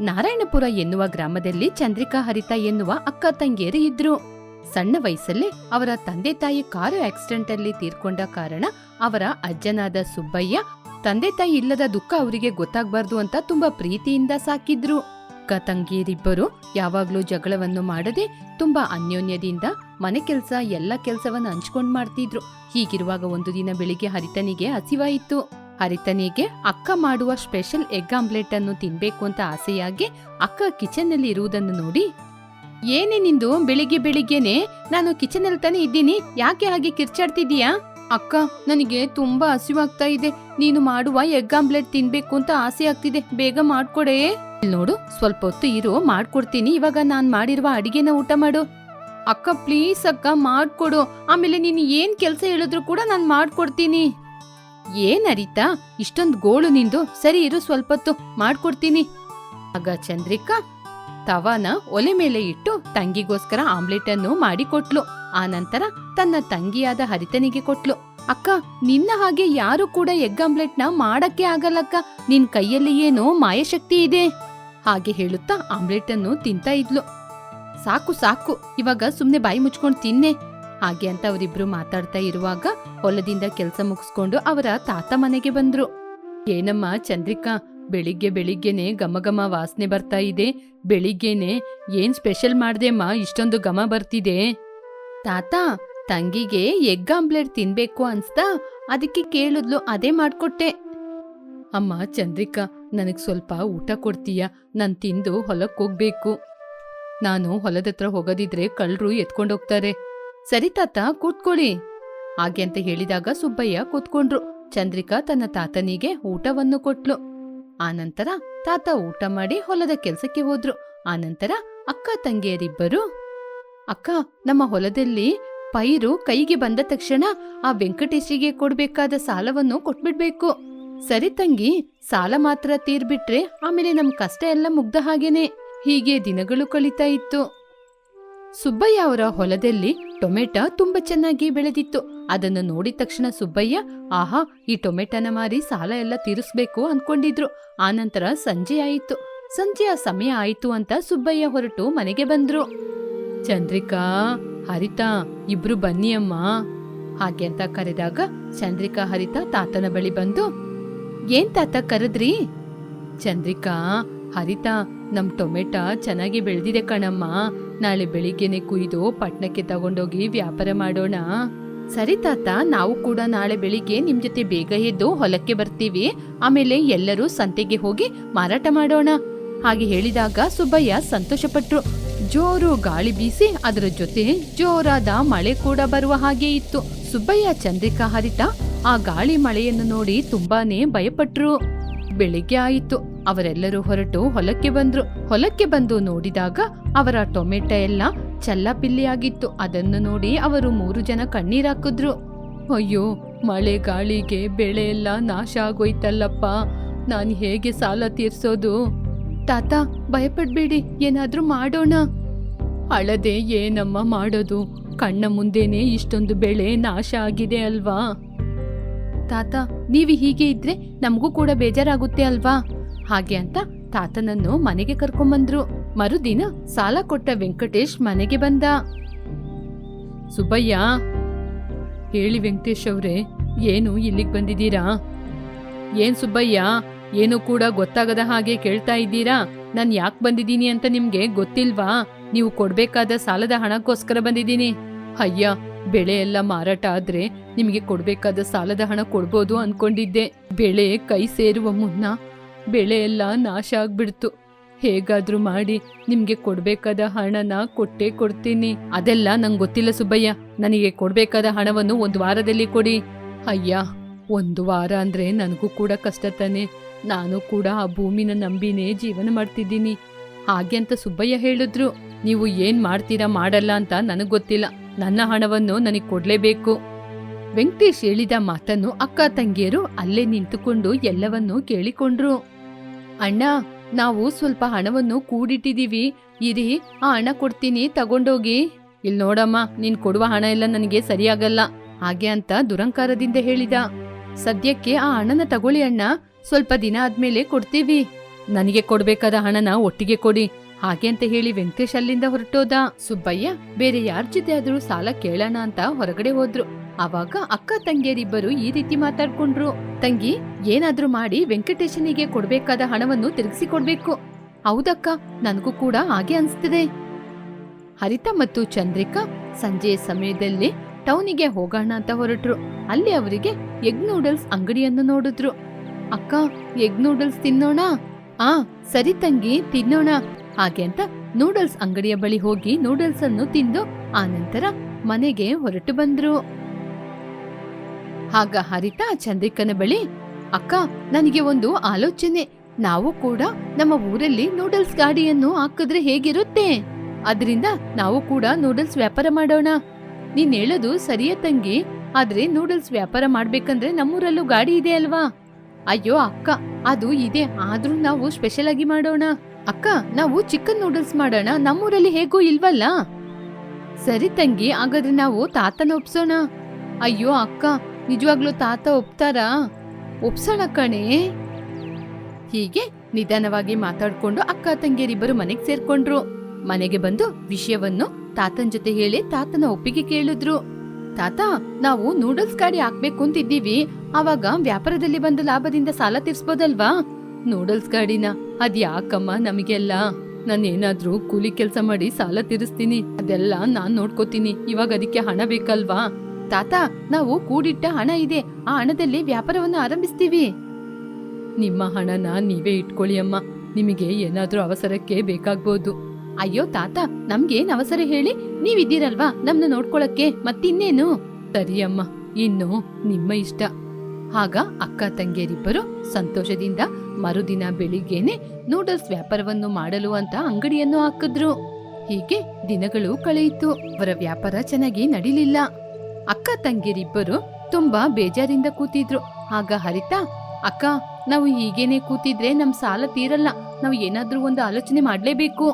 ನಾರಾಯಣಪುರ ಎನ್ನುವ ಗ್ರಾಮದಲ್ಲಿ ಚಂದ್ರಿಕಾ ಹರಿತ ಎನ್ನುವ ಅಕ್ಕ ತಂಗಿಯರು ಇದ್ರು. ಸಣ್ಣ ವಯಸ್ಸಲ್ಲೇ ಅವರ ತಂದೆ ತಾಯಿ ಕಾರು ಆಕ್ಸಿಡೆಂಟ್ ಅಲ್ಲಿ ತೀರ್ಕೊಂಡ ಕಾರಣ ಅವರ ಅಜ್ಜನಾದ ಸುಬ್ಬಯ್ಯ ತಂದೆ ತಾಯಿ ಇಲ್ಲದ ದುಃಖ ಅವರಿಗೆ ಗೊತ್ತಾಗ್ಬಾರ್ದು ಅಂತ ತುಂಬಾ ಪ್ರೀತಿಯಿಂದ ಸಾಕಿದ್ರು. ಅಕ್ಕ ತಂಗಿಯರಿಬ್ಬರು ಯಾವಾಗ್ಲೂ ಜಗಳವನ್ನು ಮಾಡದೆ ತುಂಬಾ ಅನ್ಯೋನ್ಯದಿಂದ ಮನೆ ಕೆಲಸ, ಎಲ್ಲ ಕೆಲಸವನ್ನ ಹಂಚ್ಕೊಂಡ್ ಮಾಡ್ತಿದ್ರು. ಹೀಗಿರುವಾಗ ಒಂದು ದಿನ ಬೆಳಿಗ್ಗೆ ಹರಿತನಿಗೆ ಹಸಿವಾಯಿತು. ಹರಿತನಿಗೆ ಅಕ್ಕ ಮಾಡುವ ಸ್ಪೆಷಲ್ ಎಗ್ ಆಮ್ಲೆಟ್ ಅನ್ನು ತಿನ್ಬೇಕು ಅಂತ ಆಸೆಯಾಗಿ ಅಕ್ಕ ಕಿಚನ್ನಲ್ಲಿ ಇರುವುದನ್ನು ನೋಡಿ. ಏನೇ ನಿಂದು, ಬೆಳಿಗ್ಗೆ ಬೆಳಿಗ್ಗೆನೆ ನಾನು ಕಿಚನ್ ಅಲ್ಲಿ ತಾನೇ ಇದ್ದೀನಿ. ಯಾಕೆ ಹಾಗೆ ಕಿರ್ಚಾಡ್ತಿದೀಯಾ ಅಕ್ಕ, ನನಗೆ ತುಂಬಾ ಹಸಿವಾಗ್ತಾ ಇದೆ. ನೀನು ಮಾಡುವ ಎಗ್ ಆಮ್ಲೆಟ್ ತಿನ್ಬೇಕು ಅಂತ ಆಸೆ ಆಗ್ತಿದೆ ಬೇಗ ಮಾಡ್ಕೊಡೇ. ನೋಡು, ಸ್ವಲ್ಪ ಹೊತ್ತು ಇರು, ಮಾಡ್ಕೊಡ್ತೀನಿ. ಇವಾಗ ನಾನ್ ಮಾಡಿರುವ ಅಡಿಗೆನ ಊಟ ಮಾಡು. ಅಕ್ಕ, ಪ್ಲೀಸ್ ಅಕ್ಕ, ಮಾಡ್ಕೊಡು. ಆಮೇಲೆ ನೀನು ಏನ್ ಕೆಲಸ ಹೇಳಿದ್ರು ಕೂಡ ನಾನು ಮಾಡ್ಕೊಡ್ತೀನಿ. ಏನ್ ಅರಿತಾ? ಇಷ್ಟೊಂದ್ ಗೋಳು ನಿಂದು. ಸರಿ ಇರು, ಸ್ವಲ್ಪತ್ತು. ಮಾಡ್ಕೊಡ್ತೀನಿ. ಆಗ ಚಂದ್ರಿಕಾ ತವಾನ ಒಲೆ ಮೇಲೆ ಇಟ್ಟು ತಂಗಿಗೋಸ್ಕರ ಆಮ್ಲೆಟ್ ಅನ್ನು ಮಾಡಿಕೊಟ್ಲು. ಆ ನಂತರ ತನ್ನ ತಂಗಿಯಾದ ಹರಿತನಿಗೆ ಕೊಟ್ಲು. ಅಕ್ಕ, ನಿನ್ನ ಹಾಗೆ ಯಾರು ಕೂಡ ಎಗ್ ಆಮ್ಲೆಟ್ನ ಮಾಡಕ್ಕೆ ಆಗಲ್ಲಕ್ಕ. ನಿನ್ ಕೈಯಲ್ಲಿ ಏನೋ ಮಾಯಶಕ್ತಿ ಇದೆ. ಹಾಗೆ ಹೇಳುತ್ತಾ ಆಮ್ಲೆಟ್ ಅನ್ನು ತಿಂತಾ ಇದ್ಲು. ಸಾಕು ಸಾಕು. ಇವಾಗ ಸುಮ್ನೆ ಬಾಯಿ ಮುಚ್ಕೊಂಡ್ ತಿನ್ನೆ. ಹಾಗೆ ಅಂತ ಅವರಿಬ್ರು ಮಾತಾಡ್ತಾ ಇರುವಾಗ ಹೊಲದಿಂದ ಕೆಲಸ ಮುಗಿಸ್ಕೊಂಡು ಅವರ ತಾತ ಮನೆಗೆ ಬಂದ್ರು. ಏನಮ್ಮ ಚಂದ್ರಿಕಾ, ಬೆಳಿಗ್ಗೆ ಬೆಳಿಗ್ಗೆನೆ ಘಮ ಘಮ ವಾಸನೆ ಬರ್ತಾ ಇದೆ. ಬೆಳಿಗ್ಗೆನೆ ಏನ್ ಸ್ಪೆಷಲ್ ಮಾಡ್ದೆಮ್ಮ, ಇಷ್ಟೊಂದು ಘಮ ಬರ್ತಿದೆ? ತಾತ, ತಂಗಿಗೆ ಎಗ್ ಆಮ್ಲೆಟ್ ತಿನ್ಬೇಕು ಅನ್ಸ್ತಾ ಅದಕ್ಕೆ ಕೇಳಿದ್ಲು, ಅದೇ ಮಾಡ್ಕೊಟ್ಟೆ. ಅಮ್ಮ ಚಂದ್ರಿಕಾ, ನನಗ್ ಸ್ವಲ್ಪ ಊಟ ಕೊಡ್ತೀಯ, ನಾನು ತಿಂದು ಹೊಲಕ್ಕೆ ಹೋಗ್ಬೇಕು. ನಾನು ಹೊಲದತ್ರ ಹೋಗೋದಿದ್ರೆ ಕಳ್ರು ಎತ್ಕೊಂಡೋಗ್ತಾರೆ ಸರಿ ತಾತ, ಕೂತ್ಕೊಳ್ಳಿ. ಹಾಗೆ ಅಂತ ಹೇಳಿದಾಗ ಸುಬ್ಬಯ್ಯ ಕೂತ್ಕೊಂಡ್ರು. ಚಂದ್ರಿಕಾ ತನ್ನ ತಾತನಿಗೆ ಊಟವನ್ನು ಕೊಟ್ಲು. ಆನಂತರ ತಾತ ಊಟ ಮಾಡಿ ಹೊಲದ ಕೆಲಸಕ್ಕೆ ಹೋದ್ರು. ಆನಂತರ ಅಕ್ಕ ತಂಗಿಯರಿಬ್ಬರು, ಅಕ್ಕ, ನಮ್ಮ ಹೊಲದಲ್ಲಿ ಪೈರು ಕೈಗೆ ಬಂದ ತಕ್ಷಣ ಆ ವೆಂಕಟೇಶಿಗೆ ಕೊಡ್ಬೇಕಾದ ಸಾಲವನ್ನು ಕೊಟ್ಬಿಡ್ಬೇಕು. ಸರಿ ತಂಗಿ, ಸಾಲ ಮಾತ್ರ ತೀರ್ಬಿಟ್ರೆ ಆಮೇಲೆ ನಮ್ ಕಷ್ಟ ಎಲ್ಲ ಮುಗ್ದ ಹಾಗೇನೆ. ಹೀಗೆ ದಿನಗಳು ಕಳೀತಾ ಇತ್ತು. ಸುಬ್ಬಯ್ಯ ಅವರ ಹೊಲದಲ್ಲಿ ಟೊಮೆಟೊ ತುಂಬಾ ಚೆನ್ನಾಗಿ ಬೆಳೆದಿತ್ತು. ಅದನ್ನು ನೋಡಿದ ತಕ್ಷಣ ಸುಬ್ಬಯ್ಯ, ಆಹಾ, ಈ ಟೊಮೆಟೊನ ಮಾರಿ ಸಾಲ ಎಲ್ಲ ತೀರಿಸ್ಬೇಕು ಅನ್ಕೊಂಡಿದ್ರು. ಆನಂತರ ಸಂಜೆ ಆಯಿತು. ಸಂಜೆಯ ಸಮಯ ಆಯಿತು ಅಂತ ಸುಬ್ಬಯ್ಯ ಹೊರಟು ಮನೆಗೆ ಬಂದ್ರು. ಚಂದ್ರಿಕಾ, ಹರಿತಾ, ಇಬ್ರು ಬನ್ನಿ ಅಮ್ಮ. ಹಾಗೆ ಅಂತ ಕರೆದಾಗ ಚಂದ್ರಿಕಾ, ಹರಿತ ತಾತನ ಬಳಿ ಬಂದು, ಏನ್ ತಾತ ಕರೆದ್ರಿ? ಚಂದ್ರಿಕಾ, ಹರಿತಾ, ನಮ್ ಟೊಮೆಟೊ ಚೆನ್ನಾಗಿ ಬೆಳೆದಿದೆ ಕಣಮ್ಮ. ನಾಳೆ ಬೆಳಿಗ್ಗೆನೆ ಕುಯ್ದು ಪಟ್ಟಣಕ್ಕೆ ತಗೊಂಡೋಗಿ ವ್ಯಾಪಾರ ಮಾಡೋಣ. ಸರಿ ತಾತ, ನಾವು ಕೂಡ ನಾಳೆ ಬೆಳಿಗ್ಗೆ ನಿಮ್ ಜೊತೆ ಬೇಗ ಎದ್ದು ಹೊಲಕ್ಕೆ ಬರ್ತೀವಿ. ಆಮೇಲೆ ಎಲ್ಲರೂ ಸಂತೆಗೆ ಹೋಗಿ ಮಾರಾಟ ಮಾಡೋಣ. ಹಾಗೆ ಹೇಳಿದಾಗ ಸುಬ್ಬಯ್ಯ ಸಂತೋಷಪಟ್ರು. ಜೋರು ಗಾಳಿ ಬೀಸಿ ಅದರ ಜೊತೆ ಜೋರಾದ ಮಳೆ ಕೂಡ ಬರುವ ಹಾಗೆ ಇತ್ತು. ಸುಬ್ಬಯ್ಯ ಚಂದ್ರಿಕಾ ಹರಿತ ಆ ಗಾಳಿ ಮಳೆಯನ್ನು ನೋಡಿ ತುಂಬಾನೇ ಭಯಪಟ್ರು. ಬೆಳಿಗ್ಗೆ ಆಯಿತು. ಅವರೆಲ್ಲರೂ ಹೊರಟು ಹೊಲಕ್ಕೆ ಬಂದ್ರು. ಹೊಲಕ್ಕೆ ಬಂದು ನೋಡಿದಾಗ ಅವರ ಟೊಮೆಟೊ ಎಲ್ಲ ಚಲ್ಲಪಿಲ್ಲಿಯಾಗಿತ್ತು. ಅದನ್ನು ನೋಡಿ ಅವರು ಮೂರು ಜನ ಕಣ್ಣೀರಾಕಿದ್ರು ಅಯ್ಯೋ ಮಳೆ ಗಾಳಿಗೆ ಬೆಳೆ ಎಲ್ಲ ನಾಶ ಆಗೋಯ್ತಲ್ಲಪ್ಪ. ನಾನು ಹೇಗೆ ಸಾಲ ತೀರ್ಸೋದು? ತಾತ, ಭಯಪಡ್ಬೇಡಿ. ಏನಾದರೂ ಮಾಡೋಣ. ಅಳದೆ ಏನಮ್ಮ ಮಾಡೋದು? ಕಣ್ಣ ಮುಂದೇನೆ ಇಷ್ಟೊಂದು ಬೆಳೆ ನಾಶ ಆಗಿದೆ ಅಲ್ವಾ? ತಾತ ನೀವು ಹೀಗೆ ಇದ್ರೆ ನಮಗೂ ಕೂಡ ಬೇಜಾರಾಗುತ್ತೆ ಅಲ್ವಾ? ಹಾಗೆ ಅಂತ ತಾತನನ್ನು ಮನೆಗೆ ಕರ್ಕೊಂಬಂದ್ರು. ಮರುದಿನ ಸಾಲ ಕೊಟ್ಟ ವೆಂಕಟೇಶ್ ಮನೆಗೆ ಬಂದ. ಸುಬ್ಬಯ್ಯ, ಹೇಳಿ ವೆಂಕಟೇಶ್ ಅವ್ರೆ, ಏನು ಇಲ್ಲಿಗೆ ಬಂದಿದ್ದೀರಾ? ಏನ್ ಸುಬ್ಬಯ್ಯ, ಏನು ಕೂಡ ಗೊತ್ತಾಗದ ಹಾಗೆ ಕೇಳ್ತಾ ಇದ್ದೀರಾ? ನಾನು ಯಾಕೆ ಬಂದಿದ್ದೀನಿ ಅಂತ ನಿಮ್ಗೆ ಗೊತ್ತಿಲ್ವಾ? ನೀವು ಕೊಡ್ಬೇಕಾದ ಸಾಲದ ಹಣಕ್ಕೋಸ್ಕರ ಬಂದಿದ್ದೀನಿ. ಅಯ್ಯ ಬೆಳೆ ಎಲ್ಲ ಮಾರಾಟ ಆದ್ರೆ ನಿಮಗೆ ಕೊಡ್ಬೇಕಾದ ಸಾಲದ ಹಣ ಕೊಡ್ಬೋದು ಅನ್ಕೊಂಡಿದ್ದೆ. ಬೆಳೆ ಕೈ ಸೇರುವ ಮುನ್ನ ಬೆಳೆ ಎಲ್ಲ ನಾಶ ಆಗ್ಬಿಡ್ತು. ಹೇಗಾದ್ರೂ ಮಾಡಿ ನಿಮ್ಗೆ ಕೊಡ್ಬೇಕಾದ ಹಣನ ಕೊಟ್ಟೇ ಕೊಡ್ತೀನಿ. ಅದೆಲ್ಲ ನಂಗೆ ಗೊತ್ತಿಲ್ಲ ಸುಬ್ಬಯ್ಯ. ನನಗೆ ಕೊಡ್ಬೇಕಾದ ಹಣವನ್ನು ಒಂದು ವಾರದಲ್ಲಿ ಕೊಡಿ. ಅಯ್ಯ, ಒಂದು ವಾರ ಅಂದ್ರೆ ನನಗೂ ಕೂಡ ಕಷ್ಟ ತಾನೆ. ನಾನು ಕೂಡ ಆ ಭೂಮಿನ ನಂಬಿನೇ ಜೀವನ ಮಾಡ್ತಿದ್ದೀನಿ. ಹಾಗೆ ಅಂತ ಸುಬ್ಬಯ್ಯ ಹೇಳಿದ್ರು. ನೀವು ಏನ್ ಮಾಡ್ತೀರಾ ಮಾಡಲ್ಲ ಅಂತ ನನಗೆ ಗೊತ್ತಿಲ್ಲ. ನನ್ನ ಹಣವನ್ನು ನನಗೆ ಕೊಡ್ಲೇಬೇಕು. ವೆಂಕಟೇಶ್ ಹೇಳಿದ ಮಾತನ್ನು ಅಕ್ಕ ತಂಗಿಯರು ಅಲ್ಲೇ ನಿಂತುಕೊಂಡು ಎಲ್ಲವನ್ನೂ ಕೇಳಿಕೊಂಡ್ರು. ಅಣ್ಣ, ನಾವು ಸ್ವಲ್ಪ ಹಣವನ್ನು ಕೂಡಿಟ್ಟಿದೀವಿ ಇರಿ, ಆ ಹಣ ಕೊಡ್ತೀನಿ, ತಗೊಂಡೋಗಿ. ಇಲ್ಲಿ ನೋಡಮ್ಮ, ನೀನ್ ಕೊಡುವ ಹಣ ಎಲ್ಲ ನನಗೆ ಸರಿಯಾಗಲ್ಲ. ಹಾಗೆ ಅಂತ ದುರಂಕಾರದಿಂದ ಹೇಳಿದ. ಸದ್ಯಕ್ಕೆ ಆ ಹಣನ ತಗೊಳ್ಳಿ ಅಣ್ಣ. ಸ್ವಲ್ಪ ದಿನ ಆದ್ಮೇಲೆ ಕೊಡ್ತೀವಿ. ನನಗೆ ಕೊಡ್ಬೇಕಾದ ಹಣನ ಒಟ್ಟಿಗೆ ಕೊಡಿ. ಹಾಗೆ ಅಂತ ಹೇಳಿ ವೆಂಕಟೇಶ್ ಅಲ್ಲಿಂದ ಹೊರಟೋದ. ಸುಬ್ಬಯ್ಯ, ಬೇರೆ ಯಾರ ಜೊತೆ ಆದ್ರೂ ಸಾಲ ಕೇಳೋಣ ಅಂತ ಹೊರಗಡೆ ಹೋದ್ರು. ಅವಾಗ ಅಕ್ಕ ತಂಗಿಯರಿಬ್ಬರು ಈ ರೀತಿ ಮಾತಾಡ್ಕೊಂಡ್ರು. ತಂಗಿ, ಏನಾದ್ರೂ ಮಾಡಿ ವೆಂಕಟೇಶನಿಗೆ ಕೊಡ್ಬೇಕಾದ ಹಣವನ್ನು ತಿರುಗಿಸಿ ಕೊಡ್ಬೇಕು ಹೌದಕ್ಕ, ನನಗೂ ಕೂಡ ಹಾಗೆ ಅನ್ಸ್ತಿದೆ. ಹರಿತ ಮತ್ತು ಚಂದ್ರಿಕಾ ಸಂಜೆಯ ಸಮಯದಲ್ಲಿ ಟೌನಿಗೆ ಹೋಗೋಣ ಅಂತ ಹೊರಟ್ರು. ಅಲ್ಲಿ ಅವರಿಗೆ ಎಗ್ ನೂಡಲ್ಸ್ ಅಂಗಡಿಯನ್ನು ನೋಡಿದ್ರು. ಅಕ್ಕ, ಎಗ್ ನೂಡಲ್ಸ್ ತಿನ್ನೋಣ? ಆ, ಸರಿ ತಂಗಿ, ತಿನ್ನೋಣ. ಹಾಗೆ ಅಂತ ನೂಡಲ್ಸ್ ಅಂಗಡಿಯ ಬಳಿ ಹೋಗಿ ನೂಡಲ್ಸ್ ಅನ್ನು ತಿಂದು ಆ ನಂತರ ಮನೆಗೆ ಹೊರಟು ಬಂದ್ರು. ಆಗ ಹರಿತಾ ಚಂದ್ರಿಕನ ಬಳಿ, ಅಕ್ಕ, ನನಗೆ ಒಂದು ಆಲೋಚನೆ. ನಾವು ಕೂಡ ನಮ್ಮ ಊರಲ್ಲಿ ನೂಡಲ್ಸ್ ಗಾಡಿಯನ್ನು ಹಾಕಿದ್ರೆ ಹೇಗಿರುತ್ತೆ? ಅದರಿಂದ ನಾವು ಕೂಡ ನೂಡಲ್ಸ್ ವ್ಯಾಪಾರ ಮಾಡೋಣ. ನೀನ್ ಹೇಳೋದು ಸರಿಯ ತಂಗಿ, ಆದ್ರೆ ನೂಡಲ್ಸ್ ವ್ಯಾಪಾರ ಮಾಡ್ಬೇಕಂದ್ರೆ ನಮ್ಮೂರಲ್ಲೂ ಗಾಡಿ ಇದೆ ಅಲ್ವಾ? ಅಯ್ಯೋ, ಅಕ್ಕ, ಅದು ಇದೆ. ಆದ್ರೂ ನಾವು ಸ್ಪೆಷಲ್ ಆಗಿ ಮಾಡೋಣ. ಅಕ್ಕ, ನಾವು ಚಿಕನ್ ನೂಡಲ್ಸ್ ಮಾಡೋಣ. ನಮ್ಮೂರಲ್ಲಿ ಹೇಗೂ ಇಲ್ವಲ್ಲ? ಸರಿ ತಂಗಿ, ಹಾಗಾದ್ರೆ ನಾವು ತಾತನ ಒಪ್ಸೋಣ. ಅಯ್ಯೋ ಅಕ್ಕ, ನಿಜವಾಗ್ಲೂ ತಾತ ಒಪ್ತಾರಾ? ಒಪ್ಸೋಣ ಕಣೆ. ಹೀಗೆ ನಿಧಾನವಾಗಿ ಮಾತಾಡ್ಕೊಂಡು ಅಕ್ಕ ತಂಗಿಯರಿಬ್ಬರು ಮನೆಗೆ ಸೇರ್ಕೊಂಡ್ರು. ಮನೆಗೆ ಬಂದು ವಿಷಯವನ್ನು ತಾತನ ಜೊತೆ ಹೇಳಿ ತಾತನ ಒಪ್ಪಿಗೆ ಕೇಳಿದ್ರು. ತಾತ, ನಾವು ನೂಡಲ್ಸ್ ಗಾಡಿ ಹಾಕ್ಬೇಕು ಅಂತಿದ್ದೀವಿ. ಆವಾಗ ವ್ಯಾಪಾರದಲ್ಲಿ ಬಂದ ಲಾಭದಿಂದ ಸಾಲ ತೀರ್ಸ್ಬೋದಲ್ವಾ? ನೂಡಲ್ಸ್ ಗಾಡಿನ. ಅದ್ ಯಾಕಮ್ಮ ನಮಗೆಲ್ಲ? ನಾನೇನಾದ್ರೂ ಕೂಲಿ ಕೆಲಸ ಮಾಡಿ ಸಾಲ ತೀರಿಸ್ತೀನಿ. ಅದೆಲ್ಲ ನಾನ್ ನೋಡ್ಕೋತೀನಿ. ಇವಾಗ ಅದಕ್ಕೆ ಹಣ ಬೇಕಲ್ವಾ? ತಾತ, ನಾವು ಕೂಡಿಟ್ಟ ಹಣ ಇದೆ. ಆ ಹಣದಲ್ಲಿ ವ್ಯಾಪಾರವನ್ನು ಆರಂಭಿಸ್ತೀವಿ. ನಿಮ್ಮ ಹಣನ ನೀವೇ ಇಟ್ಕೊಳ್ಳಿ ಅಮ್ಮ ನಿಮಗೆ ಏನಾದ್ರೂ ಅವಸರಕ್ಕೆ ಬೇಕಾಗ್ಬೋದು. ಅಯ್ಯೋ ತಾತ, ನಮ್ಗೇನ್ ಅವಸರ ಹೇಳಿ? ನೀವಿದ್ದೀರಲ್ವಾ ನಮ್ನ ನೋಡ್ಕೊಳಕ್ಕೆ ಮತ್ತಿನ್ನೇನು? ಸರಿ ಅಮ್ಮ ಇನ್ನು ನಿಮ್ಮ ಇಷ್ಟ. ಆಗ ಅಕ್ಕ ತಂಗಿಯರಿಬ್ಬರು ಸಂತೋಷದಿಂದ ಮರುದಿನ ಬೆಳಿಗ್ಗೆನೆ ನೂಡಲ್ಸ್ ವ್ಯಾಪಾರವನ್ನು ಮಾಡಲು ಅಂತ ಅಂಗಡಿಯನ್ನು ಹಾಕಿದ್ರು. ಹೀಗೆ ದಿನಗಳು ಕಳೆಯಿತು. ಅವರ ವ್ಯಾಪಾರ ಚೆನ್ನಾಗಿ ನಡೀಲಿಲ್ಲ. ಅಕ್ಕ ತಂಗಿಯರಿಬ್ಬರು ತುಂಬಾ ಬೇಜಾರಿಂದ ಕೂತಿದ್ರು. ಆಗ ಹರಿತಾ, ಅಕ್ಕ, ನಾವು ಹೀಗೇನೆ ಕೂತಿದ್ರೆ ನಮ್ ಸಾಲ ತೀರಲ್ಲ. ನಾವು ಏನಾದ್ರೂ ಒಂದು ಆಲೋಚನೆ ಮಾಡ್ಲೇಬೇಕು.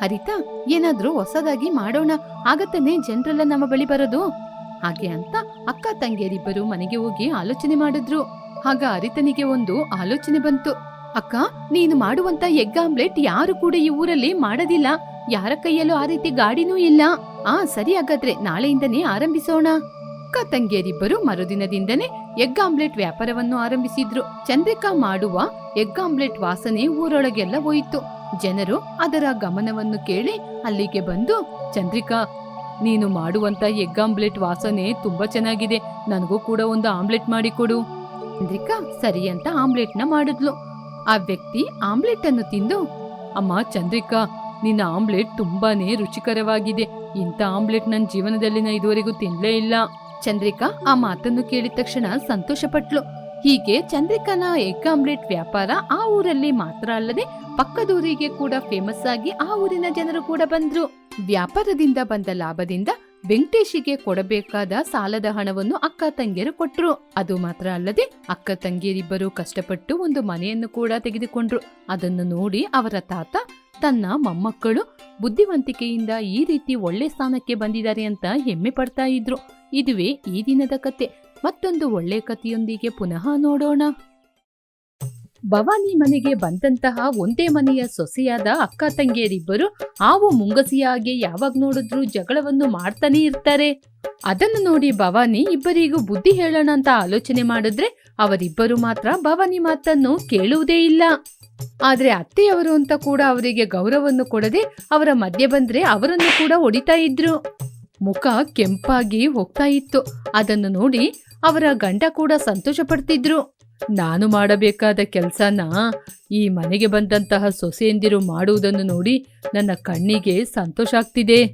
ಹರಿತಾ, ಏನಾದ್ರೂ ಹೊಸದಾಗಿ ಮಾಡೋಣ. ಆಗತ್ತಾನೆ. ಜನರೆಲ್ಲ ನಮ್ಮ ಬಳಿ ಬರೋದು. ಹಾಗೆ ಅಂತ ಅಕ್ಕ ತಂಗಿಯರಿಬ್ಬರು ಮನೆಗೆ ಹೋಗಿ ಆಲೋಚನೆ ಮಾಡಿದ್ರು. ಆಗ ಅರಿತನಿಗೆ ಒಂದು ಆಲೋಚನೆ ಬಂತು. ಅಕ್ಕ, ನೀನು ಮಾಡುವಂತ ಎಗ್ ಆಮ್ಲೆಟ್ ಯಾರು ಕೂಡ ಈ ಊರಲ್ಲಿ ಮಾಡೋದಿಲ್ಲ. ಯಾರ ಕೈಯಲ್ಲೂ ಆ ರೀತಿ ಗಾಡಿನೂ ಇಲ್ಲ. ಆ, ಸರಿ ಹಾಗಾದ್ರೆ ನಾಳೆಯಿಂದನೇ ಆರಂಭಿಸೋಣ. ಅಕ್ಕ ತಂಗಿಯರಿಬ್ಬರು ಮರುದಿನದಿಂದನೇ ಎಗ್ ಆಮ್ಲೆಟ್ ವ್ಯಾಪಾರವನ್ನು ಆರಂಭಿಸಿದ್ರು. ಚಂದ್ರಿಕಾ ಮಾಡುವ ಎಗ್ ಆಮ್ಲೆಟ್ ವಾಸನೆ ಊರೊಳಗೆಲ್ಲ ಹೋಯಿತು. ಜನರು ಅದರ ಗಮನವನ್ನು ಕೇಳಿ ಅಲ್ಲಿಗೆ ಬಂದು, ಚಂದ್ರಿಕಾ ನೀನು ಮಾಡುವಂತ ಎಗ್ ಆಮ್ಲೆಟ್ ವಾಸನೆ ತುಂಬಾ ಚೆನ್ನಾಗಿದೆ. ನನಗೂ ಕೂಡ ಒಂದು ಆಮ್ಲೆಟ್ ಮಾಡಿಕೊಡು ಚಂದ್ರಿಕಾ ಸರಿ ಅಂತ ನ ಮಾಡಿದ್ಲು. ಆ ವ್ಯಕ್ತಿ ಆಮ್ಲೆಟ್ ಅನ್ನು ತಿಂದು, ಅಮ್ಮ ಚಂದ್ರಿಕಾ, ನಿನ್ನ ಆಮ್ಲೆಟ್ ತುಂಬಾನೇ ರುಚಿಕರವಾಗಿದೆ. ಇಂಥ ಆಮ್ಲೆಟ್ ನನ್ನ ಜೀವನದಲ್ಲಿ ನಾ ಇದುವರೆಗೂ ತಿನ್ಲೇ ಇಲ್ಲ. ಚಂದ್ರಿಕಾ ಆ ಮಾತನ್ನು ಕೇಳಿದ ತಕ್ಷಣ ಸಂತೋಷಪಟ್ಲು. ಹೀಗೆ ಚಂದ್ರಿಕನ ಎಗ್ ಆಮ್ಲೆಟ್ ವ್ಯಾಪಾರ ಆ ಊರಲ್ಲಿ ಮಾತ್ರ ಅಲ್ಲದೆ ಪಕ್ಕದೂರಿಗೆ ಕೂಡ ಫೇಮಸ್ ಆಗಿ ಆ ಊರಿನ ಜನರು ಕೂಡ ಬಂದ್ರು. ವ್ಯಾಪಾರದಿಂದ ಬಂದ ಲಾಭದಿಂದ ವೆಂಕಟೇಶಿಗೆ ಕೊಡಬೇಕಾದ ಸಾಲದ ಹಣವನ್ನು ಅಕ್ಕ ತಂಗಿಯರು ಕೊಟ್ರು. ಅದು ಮಾತ್ರ ಅಲ್ಲದೆ ಅಕ್ಕ ತಂಗಿಯರಿಬ್ಬರು ಕಷ್ಟಪಟ್ಟು ಒಂದು ಮನೆಯನ್ನು ಕೂಡ ತೆಗೆದುಕೊಂಡ್ರು. ಅದನ್ನು ನೋಡಿ ಅವರ ತಾತ, ತನ್ನ ಮೊಮ್ಮಕ್ಕಳು ಬುದ್ಧಿವಂತಿಕೆಯಿಂದ ಈ ರೀತಿ ಒಳ್ಳೆ ಸ್ಥಾನಕ್ಕೆ ಬಂದಿದ್ದಾರೆ ಅಂತ ಹೆಮ್ಮೆ ಪಡ್ತಾ ಇದ್ರು. ಇದುವೇ ಈ ದಿನದ ಕತೆ. ಮತ್ತೊಂದು ಒಳ್ಳೆ ಕಥೆಯೊಂದಿಗೆ ಪುನಃ ನೋಡೋಣ. ಭವಾನಿ ಮನೆಗೆ ಬಂದಂತಹ ಒಂದೇ ಮನೆಯ ಸೊಸೆಯಾದ ಅಕ್ಕ ತಂಗಿಯರಿಬ್ಬರು ಹಾವು ಮುಂಗಸಿಯಾಗೆ ಯಾವಾಗ ನೋಡಿದ್ರು ಜಗಳವನ್ನು ಮಾಡ್ತಾನೆ ಇರ್ತಾರೆ. ಅದನ್ನು ನೋಡಿ ಭವಾನಿ ಇಬ್ಬರಿಗೂ ಬುದ್ಧಿ ಹೇಳೋಣ ಅಂತ ಆಲೋಚನೆ ಮಾಡಿದ್ರೆ ಅವರಿಬ್ಬರು ಮಾತ್ರ ಭವಾನಿ ಮಾತನ್ನು ಕೇಳುವುದೇ ಇಲ್ಲ. ಆದ್ರೆ ಅತ್ತೆಯವರು ಅಂತ ಕೂಡ ಅವರಿಗೆ ಗೌರವವನ್ನು ಕೊಡದೆ ಅವರ ಮಧ್ಯೆ ಬಂದ್ರೆ ಅವರನ್ನು ಕೂಡ ಹೊಡಿತಾ ಇದ್ರು. ಮುಖ ಕೆಂಪಾಗಿ ಹೋಗ್ತಾ ಇತ್ತು. ಅದನ್ನು ನೋಡಿ ಅವರ ಗಂಡ ಕೂಡ ಸಂತೋಷ ಪಡ್ತಿದ್ರು ನಾನು ಮಾಡಬೇಕಾದ ಕೆಲಸನ ಈ ಮನೆಗೆ ಬಂದಂತಹ ಸೊಸೆಯಂದಿರು ಮಾಡುವುದನ್ನು ನೋಡಿ ನನ್ನ ಕಣ್ಣಿಗೆ ಸಂತೋಷ ಆಗ್ತಿದೆ.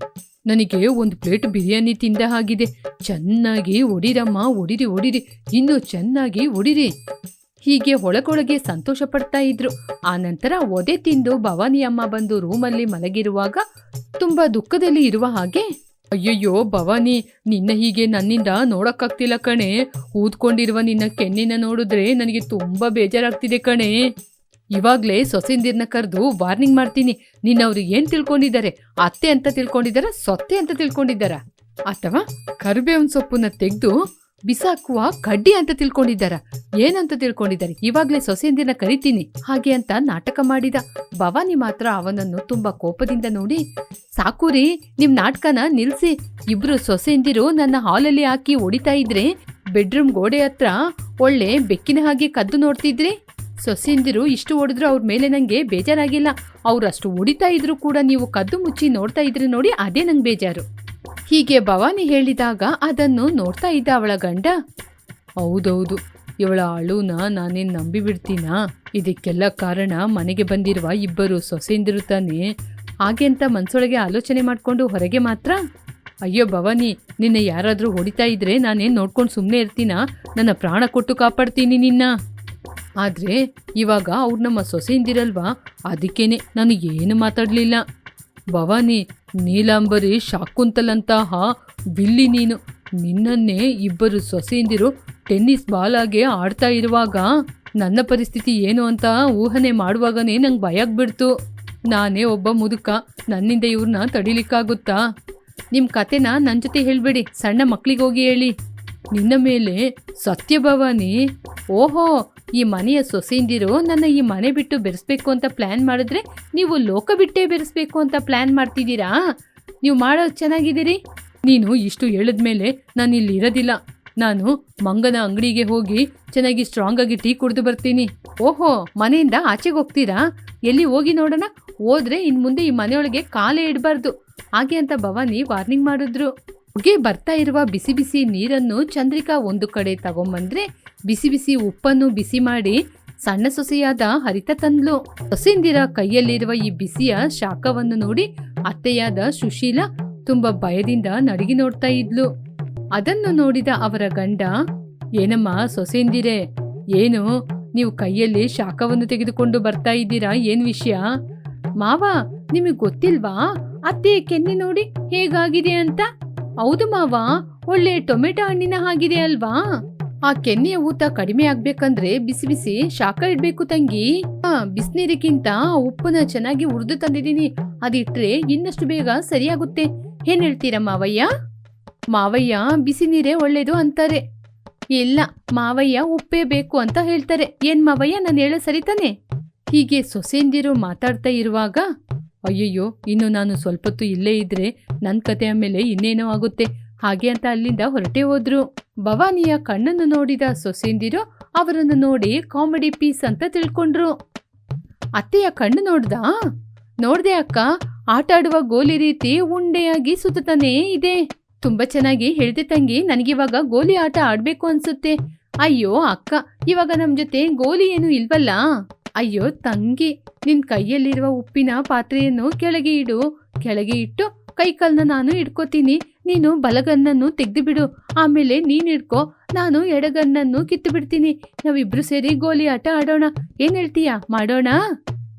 ನನಗೆ ಒಂದು ಪ್ಲೇಟ್ ಬಿರಿಯಾನಿ ತಿಂದ ಹಾಗಿದೆ. ಚೆನ್ನಾಗಿ ಒಡಿರಮ್ಮ, ಒಡಿರಿ ಒಡಿರಿ. ಇನ್ನೂ ಚೆನ್ನಾಗಿ ಒಡಿರಿ. ಹೀಗೆ ಒಳಗೊಳಗೆ ಸಂತೋಷ ಪಡ್ತಾ ಇದ್ರು. ಆ ನಂತರ ಒದೆ ತಿಂದು ಭವಾನಿಯಮ್ಮ ಬಂದು ರೂಮಲ್ಲಿ ಮಲಗಿರುವಾಗ ತುಂಬಾ ದುಃಖದಲ್ಲಿ ಇರುವ ಹಾಗೆ ಅಯ್ಯಯ್ಯೋ ಭವಾನಿ ನಿನ್ನ ಹೀಗೆ ನನ್ನಿಂದ ನೋಡಕ್ಕಾಗ್ತಿಲ್ಲ ಕಣೆ. ಊದ್ಕೊಂಡಿರುವ ನಿನ್ನ ಕೆನ್ನಿನ ನೋಡಿದ್ರೆ ನನಗೆ ತುಂಬಾ ಬೇಜಾರಾಗ್ತಿದೆ ಕಣೆ. ಇವಾಗ್ಲೇ ಸೊಸೆಂದಿರ್ನ ಕರೆದು ವಾರ್ನಿಂಗ್ ಮಾಡ್ತೀನಿ. ನಿನ್ನವ್ರು ಏನ್ ತಿಳ್ಕೊಂಡಿದ್ದಾರೆ? ಅತ್ತೆ ಅಂತ ತಿಳ್ಕೊಂಡಿದ್ದಾರ? ಸೊತ್ತೆ ಅಂತ ತಿಳ್ಕೊಂಡಿದ್ದಾರ? ಅಥವಾ ಕರಿಬೇವಿನ ಸೊಪ್ಪನ್ನ ತೆಗೆದು ಬಿಸಾಕುವ ಕಡ್ಡಿ ಅಂತ ತಿಳ್ಕೊಂಡಿದ್ದಾರ. ಏನಂತ ತಿಳ್ಕೊಂಡಿದ್ದಾರೆ? ಇವಾಗ್ಲೇ ಸೊಸೆಯಂದಿನ ಕರಿತೀನಿ. ಹಾಗೆ ಅಂತ ನಾಟಕ ಮಾಡಿದ. ಭವಾನಿ ಮಾತ್ರ ಅವನನ್ನು ತುಂಬಾ ಕೋಪದಿಂದ ನೋಡಿ, ಸಾಕುರಿ, ನಿಮ್ ನಾಟಕನ ನಿಲ್ಸಿ. ಇಬ್ರು ಸೊಸೆಯಂದಿರು ನನ್ನ ಹಾಲಲ್ಲಿ ಹಾಕಿ ಹೊಡಿತಾ ಇದ್ರೆ ಬೆಡ್ರೂಮ್ ಗೋಡೆ ಹತ್ರ ಒಳ್ಳೆ ಬೆಕ್ಕಿನ ಹಾಗೆ ಕದ್ದು ನೋಡ್ತಿದ್ರಿ. ಸೊಸೆಯಂದಿರು ಇಷ್ಟು ಹೊಡೆದ್ರು ಅವ್ರ ಮೇಲೆ ನಂಗೆ ಬೇಜಾರಾಗಿಲ್ಲ. ಅವ್ರಷ್ಟು ಹೊಡಿತಾ ಇದ್ರು ಕೂಡ ನೀವು ಕದ್ದು ಮುಚ್ಚಿ ನೋಡ್ತಾ ಇದ್ರಿ ನೋಡಿ ಅದೇ ನಂಗೆ ಬೇಜಾರು. ಹೀಗೆ ಭವಾನಿ ಹೇಳಿದಾಗ ಅದನ್ನು ನೋಡ್ತಾ ಇದ್ದ ಅವಳ ಗಂಡ, ಹೌದೌದು, ಇವಳ ಅಳುನ ನಾನೇನು ನಂಬಿ ಬಿಡ್ತೀನಾ ಇದಕ್ಕೆಲ್ಲ ಕಾರಣ ಮನೆಗೆ ಬಂದಿರುವ ಇಬ್ಬರು ಸೊಸೆಯಿಂದಿರು ತಾನೆ. ಹಾಗೆ ಅಂತ ಮನ್ಸೊಳಗೆ ಆಲೋಚನೆ ಮಾಡ್ಕೊಂಡು ಹೊರಗೆ ಮಾತ್ರ? ಅಯ್ಯೋ ಭವಾನಿ, ನಿನ್ನ ಯಾರಾದರೂ ಹೊಡಿತಾ ಇದ್ರೆ ನಾನೇನು ನೋಡ್ಕೊಂಡು ಸುಮ್ಮನೆ ಇರ್ತೀನಾ? ನನ್ನ ಪ್ರಾಣ ಕೊಟ್ಟು ಕಾಪಾಡ್ತೀನಿ ನಿನ್ನ. ಆದ್ರೆ ಇವಾಗ ಅವ್ರು ನಮ್ಮ ಸೊಸೆಯಿಂದಿರಲ್ವಾ? ಅದಕ್ಕೇನೆ ನಾನು ಏನು ಮಾತಾಡ್ಲಿಲ್ಲ. ಭವಾನಿ ನೀಲಾಂಬರಿ ಶಾಕುಂತಲಂತಹ ಬಿಲ್ಲಿ ನೀನು. ನಿನ್ನನ್ನೇ ಇಬ್ಬರು ಸೊಸೆಯಿಂದಿರು ಟೆನ್ನಿಸ್ ಬಾಲಾಗೆ ಆಡ್ತಾ ಇರುವಾಗ ನನ್ನ ಪರಿಸ್ಥಿತಿ ಏನು ಅಂತ ಊಹನೆ ಮಾಡುವಾಗನೇ ನಂಗೆ ಭಯ ಆಗ್ಬಿಡ್ತು. ನಾನೇ ಒಬ್ಬ ಮುದುಕ, ನನ್ನಿಂದ ಇವ್ರನ್ನ ತಡಿಲಿಕ್ಕಾಗುತ್ತಾ? ನಿಮ್ಮ ಕತೆನ ನನ್ನ ಜೊತೆ ಹೇಳಬೇಡಿ, ಸಣ್ಣ ಮಕ್ಕಳಿಗೋಗಿ ಹೇಳಿ. ನಿನ್ನ ಮೇಲೆ ಸತ್ಯಭವಾನಿ, ಓಹೋ ಈ ಮನೆಯ ಸೊಸೆಯಿಂದಿರು ನನ್ನ ಈ ಮನೆ ಬಿಟ್ಟು ಬೆರೆಸ್ಬೇಕು ಅಂತ ಪ್ಲ್ಯಾನ್ ಮಾಡಿದ್ರೆ ನೀವು ಲೋಕ ಬಿಟ್ಟೇ ಬೆರೆಸ್ಬೇಕು ಅಂತ ಪ್ಲ್ಯಾನ್ ಮಾಡ್ತಿದ್ದೀರಾ? ನೀವು ಮಾಡೋದು ಚೆನ್ನಾಗಿದ್ದೀರಿ? ನೀನು ಇಷ್ಟು ಹೇಳಿದ್ಮೇಲೆ ನಾನು ಇಲ್ಲಿ ಇರೋದಿಲ್ಲ. ನಾನು ಮಂಗನ ಅಂಗಡಿಗೆ ಹೋಗಿ ಚೆನ್ನಾಗಿ ಸ್ಟ್ರಾಂಗ್ ಆಗಿ ಟೀ ಕುಡಿದು ಬರ್ತೀನಿ. ಓಹೋ, ಮನೆಯಿಂದ ಆಚೆಗೆ ಹೋಗ್ತೀರಾ? ಎಲ್ಲಿ ಹೋಗಿ ನೋಡೋಣ? ಹೋದ್ರೆ ಇನ್ನು ಮುಂದೆ ಈ ಮನೆಯೊಳಗೆ ಕಾಲೇ ಇಡಬಾರ್ದು. ಹಾಗೆ ಅಂತ ಭವಾನಿ ವಾರ್ನಿಂಗ್ ಮಾಡಿದ್ರು. ಹೊಗೆ ಬರ್ತಾ ಇರುವ ಬಿಸಿ ಬಿಸಿ ನೀರನ್ನು ಚಂದ್ರಿಕಾ ಒಂದು ಕಡೆ ತಗೊಂಬಂದ್ರೆ ಬಿಸಿ ಬಿಸಿ ಉಪ್ಪನ್ನು ಬಿಸಿ ಮಾಡಿ ಸಣ್ಣ ಸೊಸೆಯಾದ ಹರಿತ ತಂದ್ಲು. ಸೊಸೆಂದಿರ ಕೈಯಲ್ಲಿರುವ ಈ ಬಿಸಿಯ ಶಾಖವನ್ನು ನೋಡಿ ಅತ್ತೆಯಾದ ಸುಶೀಲ ತುಂಬಾ ಭಯದಿಂದ ನಡಗಿ ನೋಡ್ತಾ ಇದ್ಲು. ಅದನ್ನು ನೋಡಿದ ಅವರ ಗಂಡ, ಏನಮ್ಮ ಸೊಸೆಂದಿರೆ ಏನು? ನೀವು ಕೈಯಲ್ಲಿ ಶಾಖವನ್ನು ತೆಗೆದುಕೊಂಡು ಬರ್ತಾ ಇದ್ದೀರಾ? ಏನ್ ವಿಷಯ? ಮಾವ, ನಿಮಗೆ ಗೊತ್ತಿಲ್ವಾ? ಅತ್ತೆ ಕೆನ್ನೆ ನೋಡಿ ಹೇಗಾಗಿದೆ ಅಂತ? ಹೌದು ಮಾವ, ಒಳ್ಳೆ ಟೊಮೆಟೊ ಹಣ್ಣಿನ ಹಾಗಿದೆ ಅಲ್ವಾ? ಆ ಕೆನ್ನೆಯ ಊತ ಕಡಿಮೆ ಆಗ್ಬೇಕಂದ್ರೆ ಬಿಸಿ ಬಿಸಿ ಶಾಖ ಇಡ್ಬೇಕು ತಂಗಿ. ಬಿಸಿನೀರಿಗಿಂತ ಉಪ್ಪನ್ನ ಚೆನ್ನಾಗಿ ಹುರಿದು ತಂದಿದ್ದೀನಿ. ಅದಿಟ್ರೆ ಇನ್ನಷ್ಟು ಬೇಗ ಸರಿಯಾಗುತ್ತೆ. ಏನ್ ಹೇಳ್ತೀರಾ ಮಾವಯ್ಯ? ಮಾವಯ್ಯ ಬಿಸಿ ನೀರೇ ಒಳ್ಳೇದು ಅಂತಾರೆ. ಇಲ್ಲ, ಮಾವಯ್ಯ ಉಪ್ಪೇ ಬೇಕು ಅಂತ ಹೇಳ್ತಾರೆ. ಏನ್ ಮಾವಯ್ಯ, ನಾನು ಹೇಳೋ ಸರಿ ತಾನೆ? ಹೀಗೆ ಸೊಸೆಂದಿರು ಮಾತಾಡ್ತಾ ಇರುವಾಗ, ಅಯ್ಯಯ್ಯೋ, ಇನ್ನು ನಾನು ಸ್ವಲ್ಪತ್ತು ಇಲ್ಲೇ ಇದ್ರೆ ನನ್ನ ಕತೆಯ ಮೇಲೆ ಇನ್ನೇನೋ ಆಗುತ್ತೆ. ಹಾಗೆ ಅಂತ ಅಲ್ಲಿಂದ ಹೊರಟೆ ಹೋದ್ರು. ಭವಾನಿಯ ಕಣ್ಣನ್ನು ನೋಡಿದ ಸೊಸೆಂದಿರು ಅವರನ್ನು ನೋಡಿ ಕಾಮಿಡಿ ಪೀಸ್ ಅಂತ ತಿಳ್ಕೊಂಡ್ರು. ಅತ್ತೆಯ ಕಣ್ಣು ನೋಡ್ದಾ? ನೋಡ್ದೆ ಅಕ್ಕ, ಆಟ ಆಡುವ ಗೋಲಿ ರೀತಿ ಉಂಡೆಯಾಗಿ ಸುತ್ತಾನೇ ಇದೆ. ತುಂಬಾ ಚೆನ್ನಾಗಿ ಹೇಳ್ದೆ ತಂಗಿ, ನನಗಿವಾಗ ಗೋಲಿ ಆಟ ಆಡ್ಬೇಕು ಅನ್ಸುತ್ತೆ. ಅಯ್ಯೋ ಅಕ್ಕ, ಇವಾಗ ನಮ್ ಜೊತೆ ಗೋಲಿ ಏನು ಇಲ್ವಲ್ಲ? ಅಯ್ಯೋ ತಂಗಿ, ನಿನ್ ಕೈಯಲ್ಲಿರುವ ಉಪ್ಪಿನ ಪಾತ್ರೆಯನ್ನು ಕೆಳಗೆ ಇಡು. ಕೆಳಗೆ ಇಟ್ಟು ಕೈಕಲ್ನ ನಾನು ಇಟ್ಕೋತೀನಿ ನೀನು ಬಲಗನ್ನನ್ನು ತೆಗೆದುಬಿಡು. ಆಮೇಲೆ ನೀನು ಇಡ್ಕೋ ನಾನು ಎಡಗನ್ನನ್ನು ಕಿತ್ತು ಬಿಡ್ತೀನಿ ನಾವಿಬ್ರು ಸೇರಿ ಗೋಲಿ ಆಟ ಆಡೋಣ. ಏನ್ ಹೇಳ್ತೀಯಾ? ಮಾಡೋಣ?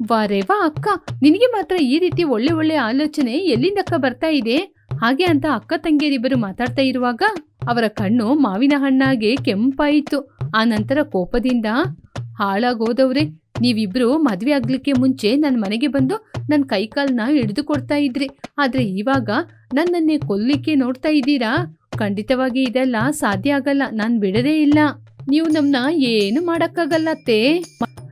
ವಾರೇವಾ ಅಕ್ಕ. ನಿನಗೆ ಮಾತ್ರ ಈ ರೀತಿ ಒಳ್ಳೆ ಒಳ್ಳೆ ಆಲೋಚನೆ ಎಲ್ಲಿಂದಕ್ಕ ಬರ್ತಾ ಇದೆ? ಹಾಗೆ ಅಂತ ಅಕ್ಕ ತಂಗಿಯರಿಬ್ಬರು ಮಾತಾಡ್ತಾ ಇರುವಾಗ ಅವರ ಕಣ್ಣು ಮಾವಿನ ಹಣ್ಣಾಗೆ ಕೆಂಪಾಯಿತು. ಆ ನಂತರ ಕೋಪದಿಂದ ಹಾಳಾಗೋದವ್ರೆ. ನೀವಿಬ್ರು ಮದುವೆ ಆಗ್ಲಿಕ್ಕೆ ಮುಂಚೆ ನನ್ನ ಮನೆಗೆ ಬಂದು ನನ್ನ ಕೈಕಾಲ್ನ ಹಿಡಿದು ಕೊಡ್ತಾ ಇದ್ರಿ. ಆದ್ರೆ ಇವಾಗ ನನ್ನನ್ನೇ ಕೊಲ್ಲಿಕ್ಕೆ ನೋಡ್ತಾ ಇದ್ದೀರಾ? ಖಂಡಿತವಾಗಿ ಇದೆಲ್ಲ ಸಾಧ್ಯ ಆಗಲ್ಲ, ನಾನ್ ಬಿಡದೇ ಇಲ್ಲ. ನೀವು ನಮ್ಮನ್ನ ಏನು ಮಾಡಕ್ಕಾಗಲ್ಲ ಅತ್ತೇ?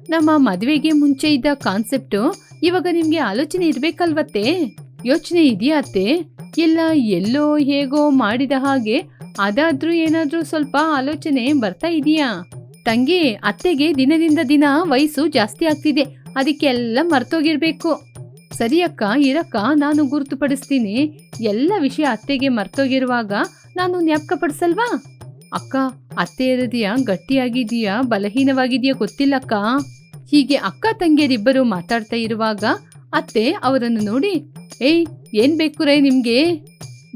ನಮ್ಮ ಮದುವೆಗೆ ಮುಂಚೆ ಇದ್ದ ಕಾನ್ಸೆಪ್ಟು ಇವಾಗ ನಿಮ್ಗೆ ಆಲೋಚನೆ ಇರ್ಬೇಕಲ್ವತ್ತೆ? ಯೋಚನೆ ಇದೆಯಾ ಅತ್ತೆ? ಇಲ್ಲ, ಎಲ್ಲೋ ಹೇಗೋ ಮಾಡಿದ ಹಾಗೆ ಅದಾದ್ರೂ ಏನಾದ್ರೂ ಸ್ವಲ್ಪ ಆಲೋಚನೆ ಬರ್ತಾ ಇದೆಯಾ? ತಂಗಿ, ಅತ್ತೆಗೆ ದಿನದಿಂದ ದಿನ ವಯಸ್ಸು ಜಾಸ್ತಿ ಆಗ್ತಿದೆ. ಅದಕ್ಕೆಲ್ಲ ಮರ್ತೋಗಿರ್ಬೇಕು. ಸರಿಯಕ್ಕ ಇರಕ್ಕ, ನಾನು ಗುರುತುಪಡಿಸ್ತೀನಿ. ಎಲ್ಲ ವಿಷಯ ಅತ್ತೆಗೆ ಮರ್ತೋಗಿರುವಾಗ ನಾನು ಜ್ಞಾಪಕ ಪಡಿಸಲ್ವಾ ಅಕ್ಕ, ಅತ್ತೆ ಇರದಿಯಾ ಗಟ್ಟಿಯಾಗಿದೆಯಾ, ಬಲಹೀನವಾಗಿದೆಯಾ ಗೊತ್ತಿಲ್ಲಕ್ಕ? ಹೀಗೆ ಅಕ್ಕ ತಂಗಿಯರಿಬ್ಬರು ಮಾತಾಡ್ತಾ ಇರುವಾಗ ಅತ್ತೆ ಅವರನ್ನು ನೋಡಿ, ಏಯ್, ಏನ್ ಬೇಕು ರೇ ನಿಮ್ಗೆ?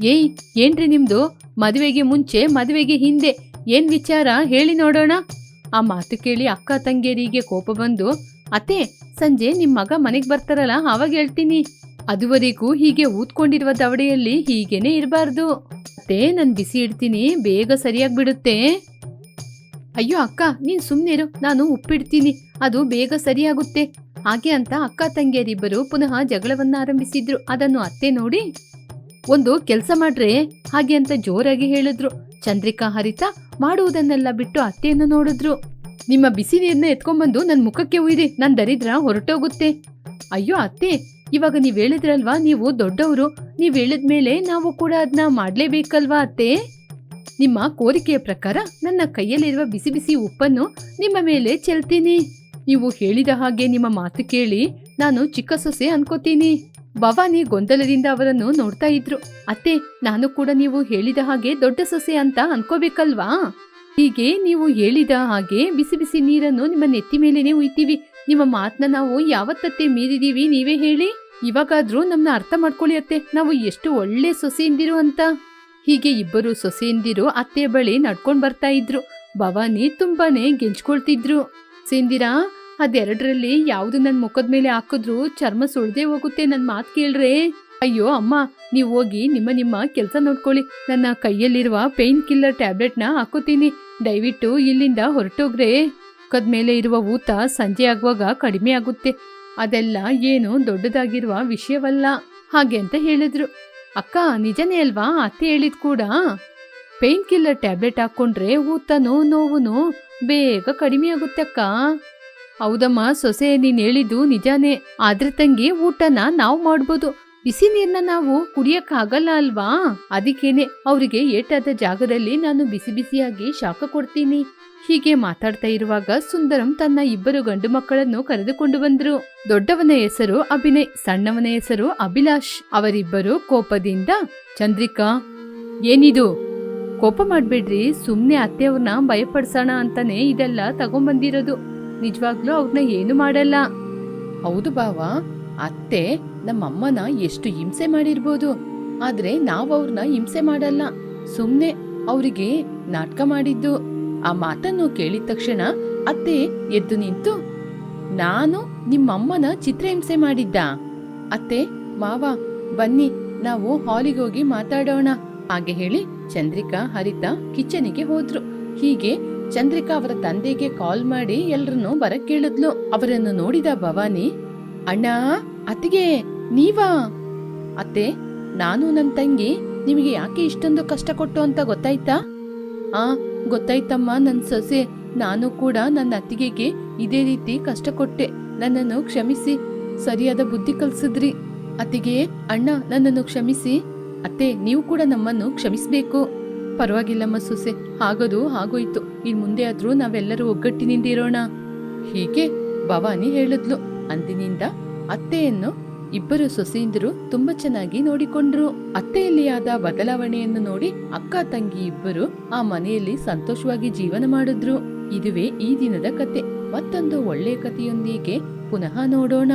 ಏಯ್, ಏನ್ರಿ ನಿಮ್ದು? ಮದುವೆಗೆ ಮುಂಚೆ, ಮದುವೆಗೆ ಹಿಂದೆ, ಏನ್ ವಿಚಾರ? ಹೇಳಿ ನೋಡೋಣ. ಆ ಮಾತು ಕೇಳಿ ಅಕ್ಕ ತಂಗಿಯರಿಗೆ ಕೋಪ ಬಂದು, ಅತ್ತೆ, ಸಂಜೆ ನಿಮ್ಮ ಮಗ ಮನೆಗೆ ಬರ್ತಾರಲ್ಲ, ಆವಾಗ ಹೇಳ್ತೀನಿ. ಅದುವರೆಗೂ ಹೀಗೆ ಊದ್ಕೊಂಡಿರುವ ದವಡೆಯಲ್ಲಿ ಹೀಗೇನೆ ಇರಬಾರ್ದು. ಅತ್ತೆ, ನಾನು ಬಿಸಿ ಇಡ್ತೀನಿ, ಬೇಗ ಸರಿಯಾಗಿ ಬಿಡುತ್ತೆ. ಅಯ್ಯೋ ಅಕ್ಕ, ನೀನ್ ಸುಮ್ಮನಿರು ನಾನು ಉಪ್ಪಿಡ್ತೀನಿ ಅದು ಬೇಗ ಸರಿಯಾಗುತ್ತೆ. ಹಾಗೆ ಅಂತ ಅಕ್ಕ ತಂಗಿಯರಿಬ್ಬರು ಪುನಃ ಜಗಳವನ್ನ ಆರಂಭಿಸಿದ್ರು. ಅದನ್ನು ಅತ್ತೆ ನೋಡಿ, ಒಂದು ಕೆಲಸ ಮಾಡ್ರೆ? ಹಾಗೆ ಅಂತ ಜೋರಾಗಿ ಹೇಳಿದ್ರು. ಚಂದ್ರಿಕಾ ಹರಿತ ಮಾಡುವುದನ್ನೆಲ್ಲ ಬಿಟ್ಟು ಅತ್ತೆಯನ್ನು ನೋಡಿದ್ರು. ನಿಮ್ಮ ಬಿಸಿ ನೀರನ್ನ ಎತ್ಕೊಂಡ್ಬಂದು ನನ್ನ ಮುಖಕ್ಕೆ ಉಯ್ರಿ ನನ್ನ ದರಿದ್ರ ಹೊರಟೋಗುತ್ತೆ. ಅಯ್ಯೋ ಅತ್ತೆ, ಇವಾಗ ನೀವು ಹೇಳಿದ್ರಲ್ವಾ, ನೀವು ದೊಡ್ಡವರು. ನೀವು ಹೇಳಿದ ಮೇಲೆ ನಾವು ಕೂಡ ಅದನ್ನ ಮಾಡಲೇಬೇಕಲ್ವಾ ಅತ್ತೆ? ನಿಮ್ಮ ಕೋರಿಕೆಯ ಪ್ರಕಾರ ನನ್ನ ಕೈಯಲ್ಲಿರುವ ಬಿಸಿ ಬಿಸಿ ಉಪ್ಪನ್ನು ನಿಮ್ಮ ಮೇಲೆ ಚೆಲ್ತೀನಿ. ನೀವು ಹೇಳಿದ ಹಾಗೆ ನಿಮ್ಮ ಮಾತು ಕೇಳಿ ನಾನು ಚಿಕ್ಕ ಸೊಸೆ ಅನ್ಕೋತೀನಿ. ಭವಾನಿ ಗೊಂದಲದಿಂದ ಅವರನ್ನು ನೋಡ್ತಾ ಇದ್ರು. ಅತ್ತೆ, ನಾನು ಕೂಡ ನೀವು ಹೇಳಿದ ಹಾಗೆ ದೊಡ್ಡ ಸೊಸೆ ಅಂತ ಅನ್ಕೋಬೇಕಲ್ವಾ? ಹೀಗೆ ನೀವು ಹೇಳಿದ ಹಾಗೆ ಬಿಸಿ ಬಿಸಿ ನೀರನ್ನು ನಿಮ್ಮ ನೆತ್ತಿ ಮೇಲೇನೆ ಉಯ್ತೀವಿ. ನಿಮ್ಮ ಮಾತನ್ನ ನಾವು ಯಾವತ್ತತ್ತೆ ಮೀರಿದೀವಿ ನೀವೇ ಹೇಳಿ. ಇವಾಗಾದ್ರೂ ನಮ್ನ ಅರ್ಥ ಮಾಡ್ಕೊಳ್ಳಿ ಅತ್ತೆ. ನಾವು ಎಷ್ಟು ಒಳ್ಳೆ ಸೊಸೆಯಿಂದಿರು ಅಂತ. ಹೀಗೆ ಇಬ್ಬರು ಸೊಸೆಯಿಂದಿರು ಅತ್ತೆಯ ಬಳಿ ನಡ್ಕೊಂಡ್ ಬರ್ತಾ ಇದ್ರು. ಭವಾನಿ ತುಂಬಾನೇ ಗೆಂಚ್ಕೊಳ್ತಿದ್ರು. ಸೇಂದಿರಾ ಅದೆರಡರಲ್ಲಿ ಯಾವ್ದು ನನ್ ಮುಖದ ಮೇಲೆ ಹಾಕಿದ್ರು ಚರ್ಮ ಸುಳ್ದೇ ಹೋಗುತ್ತೆ ನನ್ ಮಾತ್ ಕೇಳ್ರೆ. ಅಯ್ಯೋ ಅಮ್ಮ, ನೀವು ಹೋಗಿ ನಿಮ್ಮ ನಿಮ್ಮ ಕೆಲಸ ನೋಡ್ಕೊಳ್ಳಿ. ನನ್ನ ಕೈಯಲ್ಲಿರುವ ಪೇನ್ ಕಿಲ್ಲರ್ ಟ್ಯಾಬ್ಲೆಟ್ನ ಹಾಕೋತೀನಿ. ದಯವಿಟ್ಟು ಇಲ್ಲಿಂದ ಹೊರಟೋಗ್ರೆ. ಮುಖದ ಮೇಲೆ ಇರುವ ಊತ ಸಂಜೆ ಆಗುವಾಗ ಕಡಿಮೆ ಆಗುತ್ತೆ. ಅದೆಲ್ಲ ಏನು ದೊಡ್ಡದಾಗಿರುವ ವಿಷಯವಲ್ಲ. ಹಾಗೆ ಅಂತ ಹೇಳಿದ್ರು. ಅಕ್ಕ, ನಿಜನೇ ಅಲ್ವಾ? ಅತ್ತೆ ಹೇಳಿದ ಕೂಡ. ಪೇನ್ ಕಿಲ್ಲರ್ ಟ್ಯಾಬ್ಲೆಟ್ ಹಾಕೊಂಡ್ರೆ ಊತನೋ ನೋವುನೋ ಬೇಗ ಕಡಿಮೆ ಆಗುತ್ತೆ ಅಕ್ಕ. ಹೌದಮ್ಮ ಸೊಸೆ ನೀನ್ ಹೇಳಿದ್ದು ನಿಜಾನೇ. ಆದ್ರೆ ತಂಗಿ, ಊಟನ ನಾವು ಮಾಡ್ಬೋದು. ಬಿಸಿ ನೀರ್ನ ನಾವು ಕುಡಿಯಕ್ ಆಗಲ್ಲ ಅಲ್ವಾ? ಅದಕ್ಕೇನೆ ಅವರಿಗೆ ಏಟಾದ ಜಾಗದಲ್ಲಿ ನಾನು ಬಿಸಿ ಬಿಸಿಯಾಗಿ ಶಾಖ ಕೊಡ್ತೀನಿ. ಹೀಗೆ ಮಾತಾಡ್ತಾ ಇರುವಾಗ ಸುಂದರಂ ತನ್ನ ಇಬ್ಬರು ಗಂಡು ಮಕ್ಕಳನ್ನು ಕರೆದುಕೊಂಡು ಬಂದ್ರು. ದೊಡ್ಡವನ ಹೆಸರು ಅಭಿನಯ್, ಸಣ್ಣವನ ಹೆಸರು ಅಭಿಲಾಷ್. ಅವರಿಬ್ಬರು ಕೋಪದಿಂದ, ಚಂದ್ರಿಕಾ, ಏನಿದು? ಕೋಪ ಮಾಡ್ಬೇಡ್ರಿ. ಸುಮ್ನೆ ಅತ್ತೆಯವ್ರನ್ನ ಭಯಪಡ್ಸೋಣ ಅಂತಾನೆ ಇದೆಲ್ಲ ತಗೊಂಬಂದಿರೋದು. ನಿಜವಾಗ್ಲೂ ಅವ್ರನ್ನ ಏನು ಮಾಡಲ್ಲ. ಹೌದು ಬಾವ, ಅತ್ತೆ ನಮ್ಮಮ್ಮನ ಎಷ್ಟು ಹಿಂಸೆ ಮಾಡಿರ್ಬೋದು. ಆದ್ರೆ ನಾವು ಅವ್ರನ್ನ ಹಿಂಸೆ ಮಾಡಲ್ಲ. ಸುಮ್ನೆ ಅವರಿಗೆ ನಾಟಕ ಮಾಡಿದ್ದು. ಆ ಮಾತನ್ನು ಕೇಳಿದ ತಕ್ಷಣ ಅತ್ತೆ ಎದ್ದು ನಿಂತು, ನಾನು ನಿಮ್ಮಮ್ಮನ ಚಿತ್ರಹಿಂಸೆ ಮಾಡಿದ್ದ. ಅತ್ತೆ, ಮಾವ, ಬನ್ನಿ, ನಾವು ಹಾಲಿಗೆ ಹೋಗಿ ಮಾತಾಡೋಣ. ಹಾಗೆ ಹೇಳಿ ಚಂದ್ರಿಕಾ, ಹರಿತಾ ಕಿಚನಿಗೆ ಹೋದ್ರು. ಹೀಗೆ ಚಂದ್ರಿಕಾ ಅವರ ತಂದೆಗೆ ಕಾಲ್ ಮಾಡಿ ಎಲ್ರನ್ನೂ ಬರಕ್ ಕೇಳಿದ್ಲು ಅವರನ್ನು ನೋಡಿದ ಭವಾನಿ, ಅಣ್ಣ, ಅತ್ತಿಗೆ, ನೀವಾ? ಅತ್ತೆ, ನಾನು ನನ್ನ ತಂಗಿ. ನಿಮಗೆ ಯಾಕೆ ಇಷ್ಟೊಂದು ಕಷ್ಟ ಕೊಟ್ಟು ಅಂತ ಗೊತ್ತಾಯ್ತಾ? ಆ, ಗೊತ್ತಾಯ್ತಮ್ಮ ನನ್ನ ಸೊಸೆ. ನಾನು ಕೂಡ ನನ್ನ ಅತ್ತಿಗೆಗೆ ಇದೇ ರೀತಿ ಕಷ್ಟ ಕೊಟ್ಟೆ. ನನ್ನನ್ನು ಕ್ಷಮಿಸಿ. ಸರಿಯಾದ ಬುದ್ಧಿ ಕಲ್ಸಿದ್ರಿ. ಅತ್ತಿಗೆ, ಅಣ್ಣ, ನನ್ನನ್ನು ಕ್ಷಮಿಸಿ. ಅತ್ತೆ, ನೀವು ಕೂಡ ನಮ್ಮನ್ನು ಕ್ಷಮಿಸ್ಬೇಕು. ಪರವಾಗಿಲ್ಲಮ್ಮ ಸೊಸೆ. ಆಗೋದು ಆಗೋಯ್ತು ಇನ್ ಮುಂದೆ ಆದ್ರೂ ನಾವೆಲ್ಲರೂ ಒಗ್ಗಟ್ಟಿನಿಂದ ಇರೋಣ. ಹೀಗೆ ಭವಾನಿ ಹೇಳಿದ್ಲು. ಅಂದಿನಿಂದ ಅತ್ತೆಯನ್ನು ಇಬ್ಬರು ಸೊಸೆಯಿಂದರು ತುಂಬಾ ಚೆನ್ನಾಗಿ ನೋಡಿಕೊಂಡ್ರು. ಅತ್ತೆಯಲ್ಲಿ ಆದ ಬದಲಾವಣೆಯನ್ನು ನೋಡಿ ಅಕ್ಕ ತಂಗಿ ಇಬ್ಬರು ಆ ಮನೆಯಲ್ಲಿ ಸಂತೋಷವಾಗಿ ಜೀವನ ಮಾಡಿದ್ರು. ಇದುವೇ ಈ ದಿನದ ಕತೆ. ಮತ್ತೊಂದು ಒಳ್ಳೆಯ ಕಥೆಯೊಂದಿಗೆ ಪುನಃ ನೋಡೋಣ.